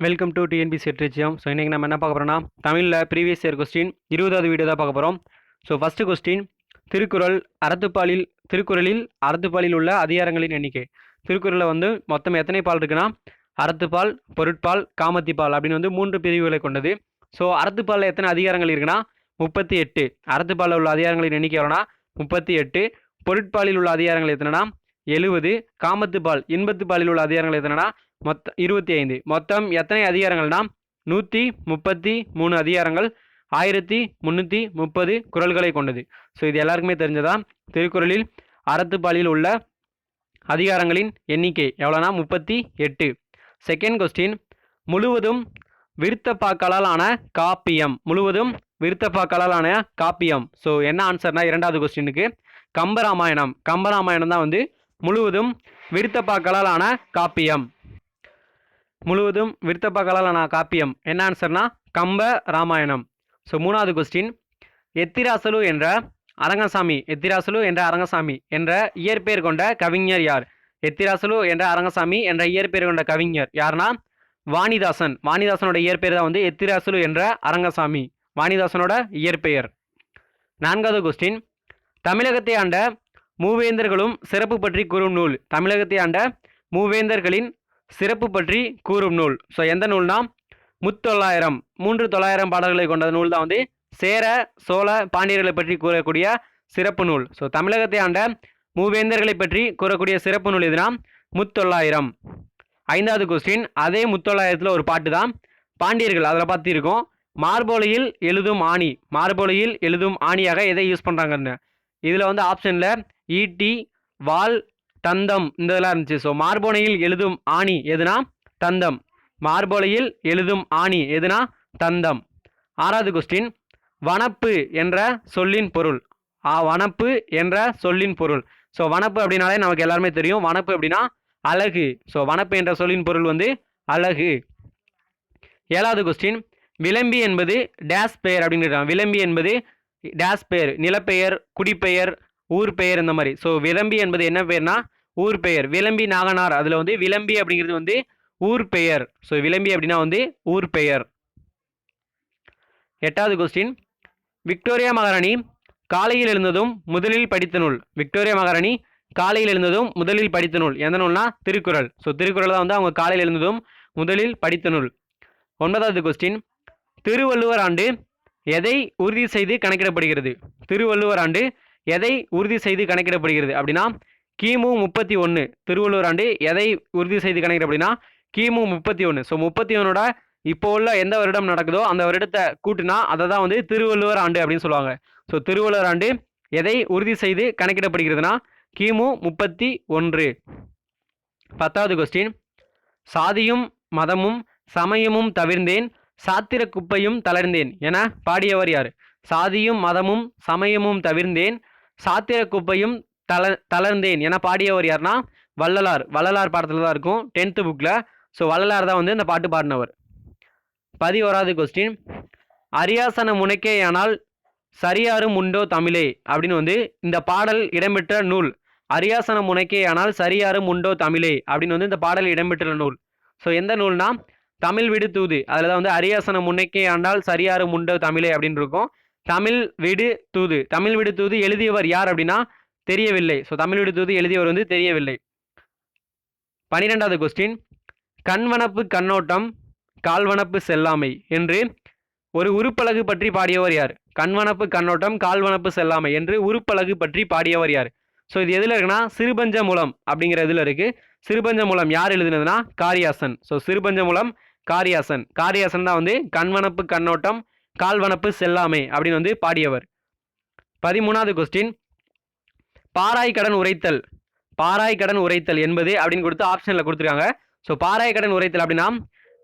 Welcome to TNPSC எட்ரிச்சியம் so இன்றைக்கி நம்ம என்ன பார்க்க போகிறோம்னா தமிழில் ப்ரீவியஸ் இயர் கொஸ்டின் இருபதாவது வீடியோ தான் பார்க்க போகிறோம் ஸோ ஃபஸ்ட்டு கொஸ்டின் திருக்குறள் அறத்துப்பாலில் திருக்குறளில் அறத்துப்பாலில் உள்ள அதிகாரங்களின் எண்ணிக்கை. திருக்குறளில் வந்து மொத்தம் எத்தனை பால் இருக்குன்னா அறத்துப்பால் பொருட்பால் காமத்திப்பால் அப்படின்னு வந்து மூன்று பிரிவுகளை கொண்டது. ஸோ அறத்துப்பாலில் எத்தனை அதிகாரங்கள் இருக்குன்னா முப்பத்தி எட்டு. அறத்துப்பாலில் உள்ள அதிகாரங்களின் எண்ணிக்கை எவ்வளோனா முப்பத்தி எட்டு. பொருட்பாலில் உள்ள அதிகாரங்கள் எத்தனைனா எழுபது காமத்துப்பால் இன்பத்துப்பாலில் உள்ள அதிகாரங்கள் எத்தனைனா மொத்த இருபத்தி ஐந்து. மொத்தம் எத்தனை அதிகாரங்கள்னா நூற்றி முப்பத்தி மூணு அதிகாரங்கள் ஆயிரத்தி முந்நூற்றி முப்பது குரல்களை கொண்டது. ஸோ இது எல்லாருக்குமே தெரிஞ்சதா? திருக்குறளில் அறத்துப்பாலில் உள்ள அதிகாரங்களின் எண்ணிக்கை எவ்வளோனா? முப்பத்தி எட்டு. செகண்ட் கொஸ்டின் முழுவதும் விருத்தப்பாக்களால் ஆன காப்பியம். முழுவதும் விருத்தப்பாக்களால் ஆன காப்பியம். ஸோ என்ன ஆன்சர்னா இரண்டாவது கொஸ்டினுக்கு கம்பராமாயணம் கம்பராமாயணம். தான் வந்து முழுவதும் விருத்தப்பாக்களால் ஆன காப்பியம். முழுவதும் விருத்தப்பகலால் காப்பியம். என்ன ஆன்சர்னா கம்ப ராமாயணம். ஸோ மூணாவது கொஸ்டின் எத்திராசலு என்ற அரங்கசாமி எத்திராசலு என்ற அரங்கசாமி என்ற இயற்பெயர் கொண்ட கவிஞர் யார்? எத்திராசலு என்ற அரங்கசாமி என்ற இயற்பெயர் கொண்ட கவிஞர் யார்னா வாணிதாசன். வாணிதாசனோட இயற்பெயர் தான் வந்து எத்திராசலு என்ற அரங்கசாமி. வாணிதாசனோட இயற்பெயர். நான்காவது கொஸ்டின் தமிழகத்தை ஆண்ட மூவேந்தர்களும் சிறப்பு பற்றி கூறும் நூல். தமிழகத்தை ஆண்ட மூவேந்தர்களின் சிறப்பு பற்றி கூறும் நூல். ஸோ எந்த நூல்னா முத்தொள்ளாயிரம். மூன்று தொள்ளாயிரம் பாடல்களை கொண்ட நூல் தான் வந்து சேர சோழ பாண்டியர்களை பற்றி கூறக்கூடிய சிறப்பு நூல். ஸோ தமிழகத்தை ஆண்ட மூவேந்தர்களை பற்றி கூறக்கூடிய சிறப்பு நூல் எதுனா முத்தொள்ளாயிரம். ஐந்தாவது கொஸ்டின் அதே முத்தொள்ளாயிரத்தில் ஒரு பாட்டு தான் பாண்டியர்கள் அதில் பார்த்துருக்கோம் மார்போலையில் எழுதும் ஆணி. மார்போலையில் எழுதும் ஆணியாக எதை யூஸ் பண்ணுறாங்கன்னு இதில் வந்து ஆப்ஷனில் ஈட்டி வால் தந்தம் இந்த இதெல்லாம் இருந்துச்சு. ஸோ மார்போனையில் எழுதும் ஆணி எதுனா? தந்தம். மார்போலையில் எழுதும் ஆணி எதுனா? தந்தம். ஆறாவது கொஸ்டின் வனப்பு என்ற சொல்லின் பொருள். ஆ வனப்பு என்ற சொல்லின் பொருள். ஸோ வனப்பு அப்படின்னாலே நமக்கு எல்லாருமே தெரியும். வனப்பு அப்படின்னா அழகு. ஸோ வனப்பு என்ற சொல்லின் பொருள் வந்து அழகு. ஏழாவது கொஸ்டின் விளம்பி என்பது டேஸ் பெயர் அப்படின்னு விளம்பி என்பது டேஸ் பெயர். நிலப்பெயர் குடிப்பெயர் ஊர் பெயர் இந்த மாதிரி. ஸோ விளம்பி என்பது என்ன பெயர்னா? ஊர் பெயர். விளம்பி நாகனார். அதில் வந்து விளம்பி அப்படிங்கிறது வந்து ஊர் பெயர். ஸோ விளம்பி அப்படின்னா வந்து ஊர் பெயர். எட்டாவது கொஸ்டின் விக்டோரியா மகாராணி காலையில் எழுந்ததும் முதலில் படித்த நூல். விக்டோரியா மகாராணி காலையில் எழுந்ததும் முதலில் படித்த நூல். எந்த நூல்னா? திருக்குறள். ஸோ திருக்குறள் தான் வந்து அவங்க காலையில் எழுந்ததும் முதலில் படித்த நூல். ஒன்பதாவது கொஸ்டின் திருவள்ளுவர் ஆண்டு எதை உறுதி செய்து கணக்கிடப்படுகிறது? திருவள்ளுவர் ஆண்டு எதை உறுதி செய்து கணக்கிடப்படுகிறது? அப்படின்னா கிமு முப்பத்தி ஒன்று திருவள்ளுவர் ஆண்டு எதை உறுதி செய்து கணக்கிட அப்படின்னா கிமு முப்பத்தி ஒன்று ஸோ முப்பத்தி ஒன்னோட இப்போ உள்ள எந்த வருடம் நடக்குதோ அந்த வருடத்தை கூட்டினா அதை தான் வந்து திருவள்ளுவர் ஆண்டு அப்படின்னு சொல்லுவாங்க. ஸோ திருவள்ளுவர் ஆண்டு எதை உறுதி செய்து கணக்கிடப்படுகிறதுனா கிமு முப்பத்தி ஒன்று. பத்தாவது கொஸ்டின் சாதியும் மதமும் சமயமும் தவிர்ந்தேன் சாத்திர குப்பையும் தளர்ந்தேன். என பாடியவர் யார்? சாதியும் மதமும் சமயமும் தவிர்ந்தேன் சாத்திர குப்பையும் தள தளர்ந்தேன். என பாடியவர் யார்னா வள்ளலார். வள்ளலார் பாடத்தில் தான் இருக்கும் டென்த்து புக்கில் ஸோ வள்ளலார் தான் வந்து இந்த பாட்டு பாடினவர். பதிவோராவது கொஸ்டின் அரியாசன முனைக்கேயானால் சரியாரும் உண்டோ தமிழே? அப்படின்னு வந்து இந்த பாடல் இடம்பெற்ற நூல். அரியாசன முனைக்கேயானால் சரியாரும் உண்டோ தமிழே? அப்படின்னு வந்து இந்த பாடல் இடம்பெற்ற நூல். ஸோ எந்த நூல்னா தமிழ் விடு தூது. அதில் தான் வந்து அரியாசன முன்னைக்கே ஆண்டால் சரியாரும் உண்டோ தமிழே அப்படின்னு இருக்கும். தமிழ் விடு தூது. தமிழ் விடு தூது எழுதியவர் யார் அப்படின்னா தெரியவில்லை. ஸோ தமிழ் விடு எழுதியவர் வந்து தெரியவில்லை. பனிரெண்டாவது கொஸ்டின் கண்வனப்பு கண்ணோட்டம் கால்வனப்பு செல்லாமை என்று ஒரு உருப்பலகு பற்றி பாடியவர் யார்? கண்வனப்பு கண்ணோட்டம் கால்வனப்பு செல்லாமை என்று உருப்பலகு பற்றி பாடியவர் யார்? ஸோ இது எதில் இருக்குன்னா சிறுபஞ்ச மூலம் அப்படிங்கிற இதில் இருக்குது சிறுபஞ்ச மூலம் யார் எழுதுனதுன்னா காரியாசன். ஸோ சிறுபஞ்ச மூலம் காரியாசன். காரியாசன் தான் வந்து கண்வனப்பு கண்ணோட்டம் கால்வனப்பு செல்லாமை அப்படின்னு வந்து பாடியவர். பதிமூணாவது கொஸ்டின் பாராய் கடன் உரைத்தல். பாராய் கடன் உரைத்தல் என்பது அப்படின்னு கொடுத்து ஆப்ஷனில் கொடுத்துருக்காங்க. ஸோ பாராய் கடன் உரைத்தல் அப்படின்னா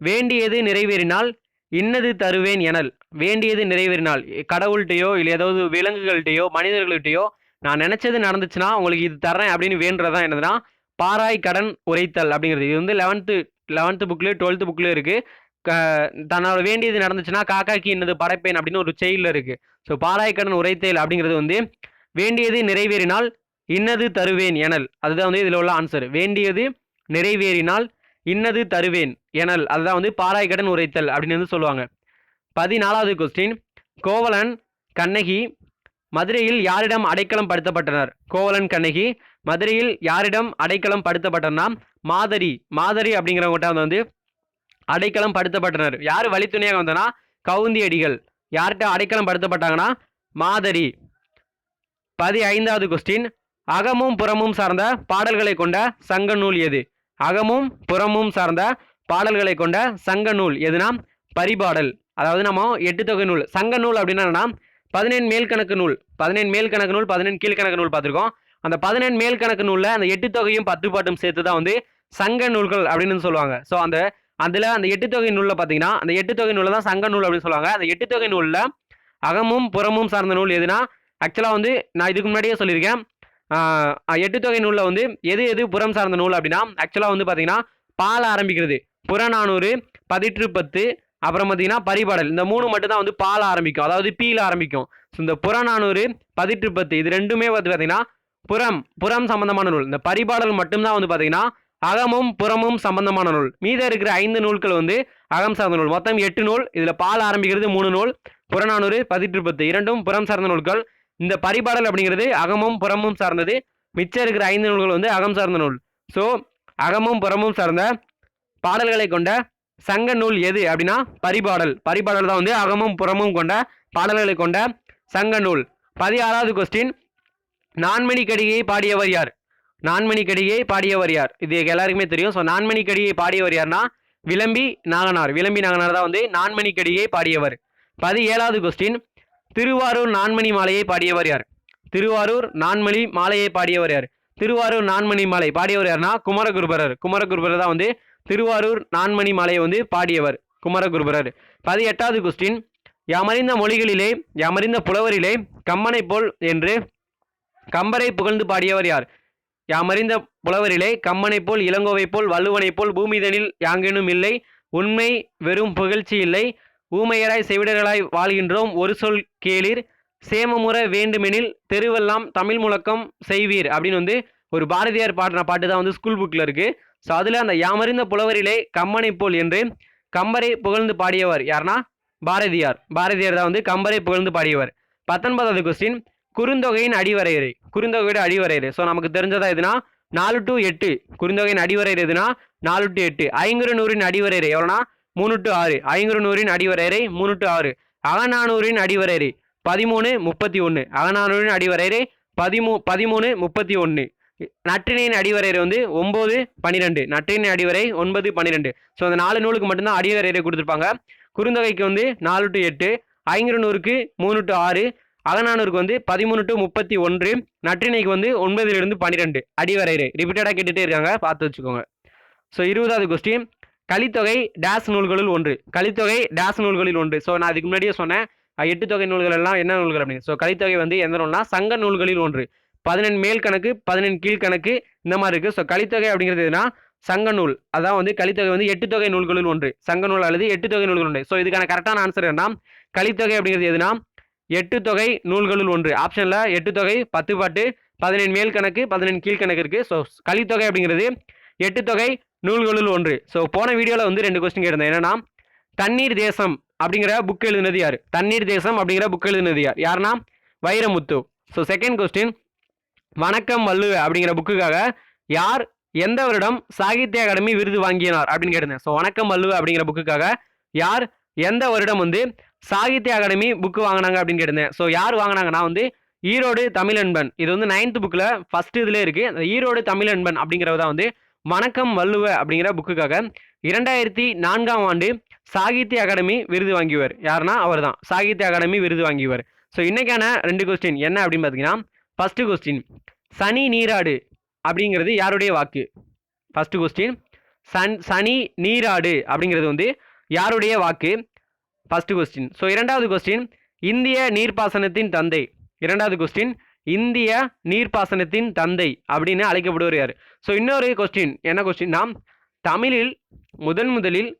வேண்டியது நிறைவேறினால் இன்னது தருவேன் எனல். வேண்டியது நிறைவேறினால் கடவுள்கிட்டையோ இல்லை ஏதாவது விலங்குகள்கிட்டையோ மனிதர்கள்ட்டையோ நான் நினச்சது நடந்துச்சுன்னா உங்களுக்கு இது தரேன் அப்படின்னு வேண்டுறதான் என்னதுன்னா பாராய் கடன் உரைத்தல் அப்படிங்கிறது. இது வந்து லெவன்த்து லெவன்த்து புக்லேயும் டுவெல்த்து புக்லேயும் இருக்குது க தன்னோட வேண்டியது நடந்துச்சுன்னா காக்காக்கு என்னது படைப்பேன் அப்படின்னு ஒரு செயலில் இருக்குது ஸோ பாராய் கடன் உரைத்தல் அப்படிங்கிறது வந்து வேண்டியது நிறைவேறினால் இன்னது தருவேன் எனல். அதுதான் வந்து இதில் உள்ள ஆன்சர் வேண்டியது நிறைவேறினால் இன்னது தருவேன் எனல். அதுதான் வந்து பாராய்கடன் உரைத்தல் அப்படின்னு வந்து சொல்லுவாங்க. பதினாலாவது கொஸ்டின் கோவலன் கண்ணகி மதுரையில் யாரிடம் அடைக்கலம் படுத்தப்பட்டனர்? கோவலன் கண்ணகி மதுரையில் யாரிடம் அடைக்கலம் படுத்தப்பட்டனா மாதரி. மாதரி அப்படிங்கிறவங்ககிட்ட வந்து அடைக்கலம் படுத்தப்பட்டனர். யார் வழித்துணையாக வந்தனா? கவுந்தி அடிகள். யார்கிட்ட அடைக்கலம் படுத்தப்பட்டாங்கன்னா? மாதரி. பதி ஐந்தாவது கொஸ்டின் அகமும் புறமும் சார்ந்த பாடல்களை கொண்ட சங்க நூல் எது? அகமும் புறமும் சார்ந்த பாடல்களை கொண்ட சங்க நூல் எதுனா பரிபாடல். அதாவது நம்ம எட்டு தொகை நூல். சங்க நூல் அப்படின்னா என்னன்னா பதினேழு மேல்கணக்கு நூல். பதினேழு மேல் கணக்கு நூல் பதினேழு கீழ்கணக்கு நூல் பார்த்துருக்கோம். அந்த பதினேழு மேல் கணக்கு நூலில் அந்த எட்டு தொகையும் பத்து பாட்டும் சேர்த்து தான் வந்து சங்க நூல்கள் அப்படின்னு சொல்லுவாங்க. ஸோ அந்த அதில் அந்த எட்டு தொகை நூலில் பார்த்தீங்கன்னா அந்த எட்டு தொகை நூலில் தான் சங்க நூல் அப்படின்னு சொல்லுவாங்க. அந்த எட்டு தொகை நூலில் அகமும் புறமும் சார்ந்த நூல் எதுனா ஆக்சுவலாக வந்து நான் இதுக்கு முன்னாடியே சொல்லியிருக்கேன். எட்டுத்தொகை எட்டு தொகை நூலில் வந்து எது எது புறம் சார்ந்த நூல் அப்படின்னா ஆக்சுவலாக வந்து பார்த்தீங்கன்னா பால் ஆரம்பிக்கிறது. புறநானூறு பதிற்று பத்து அப்புறம் பார்த்தீங்கன்னா பரிபாடல். இந்த மூணு மட்டும் தான் வந்து பால் ஆரம்பிக்கும். அதாவது பீல ஆரம்பிக்கும். ஸோ இந்த புறநானூறு பதிற்று பத்து இது ரெண்டுமே வந்து பார்த்தீங்கன்னா புறம் புறம் சம்பந்தமான நூல். இந்த பரிபாடல் மட்டும்தான் வந்து பார்த்தீங்கன்னா அகமும் புறமும் சம்பந்தமான நூல். மீத இருக்கிற ஐந்து நூல்கள் வந்து அகம் சார்ந்த நூல். மொத்தம் எட்டு நூல். இதில் பால் ஆரம்பிக்கிறது மூணு நூல். புறநானூறு பதிற்று பத்து இரண்டும் புறம் சார்ந்த நூல்கள். இந்த பரிபாடல் அப்படிங்கிறது அகமும் புறமும் சார்ந்தது. மிச்சம் இருக்கிற ஐந்து நூல்கள் வந்து அகம் சார்ந்த நூல். ஸோ அகமும் புறமும் சார்ந்த பாடல்களை கொண்ட சங்க நூல் எது அப்படின்னா பரிபாடல். பரிபாடல் தான் வந்து அகமும் புறமும் கொண்ட பாடல்களை கொண்ட சங்க நூல். பதினாறாவது கொஸ்டின் நான்மணி கடிகையை பாடியவர் யார்? நான்மணி கடிகையை பாடியவர் யார்? இது எல்லாருக்குமே தெரியும். ஸோ நான்மணி கடிகையை பாடியவர் யார்னா விளம்பி நாகனார். விளம்பி நாகனார் தான் வந்து நான்மணி கடிகையை பாடியவர். ஏழாவது கொஸ்டின் திருவாரூர் நான்மணி மாலையை பாடியவர் யார்? திருவாரூர் நான்மணி மாலையை பாடியவர் யார்? திருவாரூர் நான்மணி மாலை பாடியவர் யார்னா குமரகுருபரர். குமரகுருபரர் தான் வந்து திருவாரூர் நான்மணி மாலையை வந்து பாடியவர். குமரகுருபரர். பதினெட்டாவது கொஸ்டின் யமறிந்த மொழிகளிலே யமறிந்த புலவரிலே கம்மனை போல் என்று கம்பரை புகழ்ந்து பாடியவர் யார்? யாமறிந்த புலவரிலே கம்மனை போல் இளங்கோவை போல் வள்ளுவனை போல் பூமிதனில் யாங்கெனும் இல்லை உண்மை வெறும் புகழ்ச்சி இல்லை ஊமையராய் செவிடர்களாய் வாழ்கின்றோம். ஒரு சொல் கேளிர். சேமமுற வேண்டுமெனில் தெருவெல்லாம் தமிழ் முழக்கம் செய்வீர் அப்படின்னு வந்து ஒரு பாரதியார் பாடின பாட்டு தான் வந்து ஸ்கூல் புக்கில் இருக்குது ஸோ அதில் அந்த யாமறிந்த புலவரிலே கம்மனை போல் என்று கம்பரை புகழ்ந்து பாடியவர் யாருன்னா பாரதியார். பாரதியார் தான் வந்து கம்பரை புகழ்ந்து பாடியவர். பத்தொன்பதாவது கொஸ்டின் குறுந்தொகையின் அடிவரையறை. குறுந்தொகையோட அடிவரையறை. ஸோ நமக்கு தெரிஞ்சதா எதுனா? நாலு டு எட்டு. குறுந்தொகையின் அடிவரையறை எதுனா? நாலு டு எட்டு. ஐங்குறு நூறின் அடிவரையறை. எவ்வளோனா? மூணு டு ஆறு. ஐங்குறுநூறின் அடிவரையறை மூணு டு ஆறு. அகநானூரின் அடிவரையறை பதிமூணு முப்பத்தி ஒன்று அகநானூரின் அடிவரையறை பதிமூ பதிமூணு முப்பத்தி ஒன்று நற்றினையின் அடிவரையறை வந்து ஒம்பது பன்னிரெண்டு நற்றினை அடிவரை ஒன்பது பன்னிரெண்டு ஸோ அந்த நாலு நூலுக்கு மட்டும்தான் அடிவரையறை கொடுத்துருப்பாங்க. குறுந்தொகைக்கு வந்து நாலு டு எட்டு. ஐங்குறுநூறுக்கு மூணு டு ஆறு. அகநானூருக்கு வந்து பதிமூணு டு முப்பத்தி ஒன்று. நற்றினைக்கு வந்து ஒன்பதுலேருந்து பன்னிரெண்டு அடிவரையறை. ரிப்பீட்டடாக கேட்டுகிட்டே இருக்காங்க. பார்த்து வச்சுக்கோங்க. ஸோ இருபதாவது கொஸ்டின் கலித்தொகை டேஸ் நூல்களுள் ஒன்று. கலித்தொகை டேஸ் நூல்களில் ஒன்று. ஸோ நான் அதுக்கு முன்னாடியே சொன்னேன். எட்டு தொகை நூல்கள் எல்லாம் என்ன நூல்கள் அப்படின்னு? ஸோ கலித்தொகை வந்து எந்த நூல்னா சங்க நூல்களில் ஒன்று. பதினெண் மேல் கணக்கு பதினெண் கீழ்கணக்கு இந்த மாதிரி இருக்குது ஸோ கலித்தொகை அப்படிங்கிறது எதுனா சங்க நூல். அதான் வந்து கலித்தொகை வந்து எட்டு தொகை நூல்களில் ஒன்று. சங்க நூல் அல்லது எட்டு தொகை நூல்கள் ஒன்று. ஸோ இதுக்கான கரெக்டான ஆன்சர் என்ன கலித்தொகை அப்படிங்கிறது எதுனா எட்டு தொகை நூல்களுள் ஒன்று. ஆப்ஷனில் எட்டு தொகை பத்து பாட்டு பதினெண் மேல் கணக்கு பதினெண் கீழ்கணக்கு இருக்குது ஸோ கலித்தொகை அப்படிங்கிறது எட்டு தொகை நூல்களுள் ஒன்று. ஸோ போன வீடியோவில் வந்து ரெண்டு கொஸ்டின் கேட்டிருந்தேன். என்னன்னா தண்ணீர் தேசம் அப்படிங்கிற புக் எழுதினது யார்? தண்ணீர் தேசம் அப்படிங்கிற புக் எழுதினது யார்? யாருன்னா வைரமுத்து. ஸோ செகண்ட் கொஸ்டின் வணக்கம் வல்லுவ அப்படிங்கிற புக்குக்காக யார் எந்த வருடம் சாகித்ய அகாடமி விருது வாங்கினார் அப்படின்னு கேட்டிருந்தேன். ஸோ வணக்கம் வல்லுவ அப்படிங்கிற புக்குக்காக யார் எந்த வருடம் வந்து சாகித்ய அகாடமி புக்கு வாங்கினாங்க அப்படின்னு கேட்டிருந்தேன். ஸோ யார் வாங்கினாங்கன்னா வந்து ஈரோடு தமிழன்பன். இது வந்து நைன்த் புக்கில் ஃபர்ஸ்ட் இதில் இருக்குது அந்த ஈரோடு தமிழன்பன் அப்படிங்கிறவர் தான் வந்து வணக்கம் வள்ளுவ அப்படிங்கிற புக்குக்காக இரண்டாயிரத்தி நான்காம் ஆண்டு சாகித்ய அகாடமி விருது வாங்கியவர். யாருன்னா அவர் தான் சாகித்ய அகாடமி விருது வாங்கியவர். ஸோ இன்றைக்கான ரெண்டு கொஸ்டின் என்ன அப்படின்னு பார்த்தீங்கன்னா ஃபஸ்ட்டு கொஸ்டின் சனி நீராடு அப்படிங்கிறது யாருடைய வாக்கு? ஃபஸ்ட்டு கொஸ்டின் சன் சனி நீராடு அப்படிங்கிறது வந்து யாருடைய வாக்கு? ஃபஸ்ட்டு கொஸ்டின் ஸோ இரண்டாவது கொஸ்டின் இந்திய நீர்ப்பாசனத்தின் தந்தை. இரண்டாவது கொஸ்டின் இந்திய நீர்ப்பாசனத்தின் தந்தை அப்படின்னு அழைக்கப்படுவார் யார்? ஸோ இன்னொரு கொஸ்டின் என்ன கொஸ்டின்னா தமிழில் முதன் முதலில்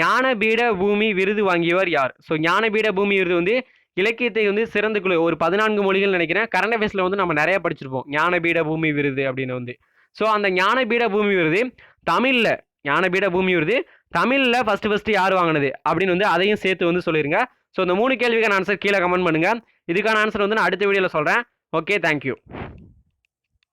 ஞானபீட பூமி விருது வாங்கியவர் யார்? ஸோ ஞானபீட பூமி விருது வந்து இலக்கியத்தை வந்து சிறந்த குழு ஒரு பதினான்கு மொழிகள் நினைக்கிறேன். கரண்ட் அஃபேர்ஸில் வந்து நம்ம நிறைய படிச்சிருப்போம். ஞானபீட பூமி விருது அப்படின்னு வந்து. ஸோ அந்த ஞானபீட பூமி விருது தமிழில் ஞானபீட பூமி விருது தமிழில் ஃபஸ்ட்டு ஃபஸ்ட்டு யார் வாங்கினது? அப்படின்னு வந்து அதையும் சேர்த்து வந்து சொல்லிடுங்க ஸோ இந்த மூணு கேள்விக்கான ஆன்சர் கீழே கமெண்ட் பண்ணுங்கள் இதுக்கான ஆன்சர் வந்து நான் அடுத்த வீடியோவில் சொல்கிறேன் ഓക്കെ താങ്ക്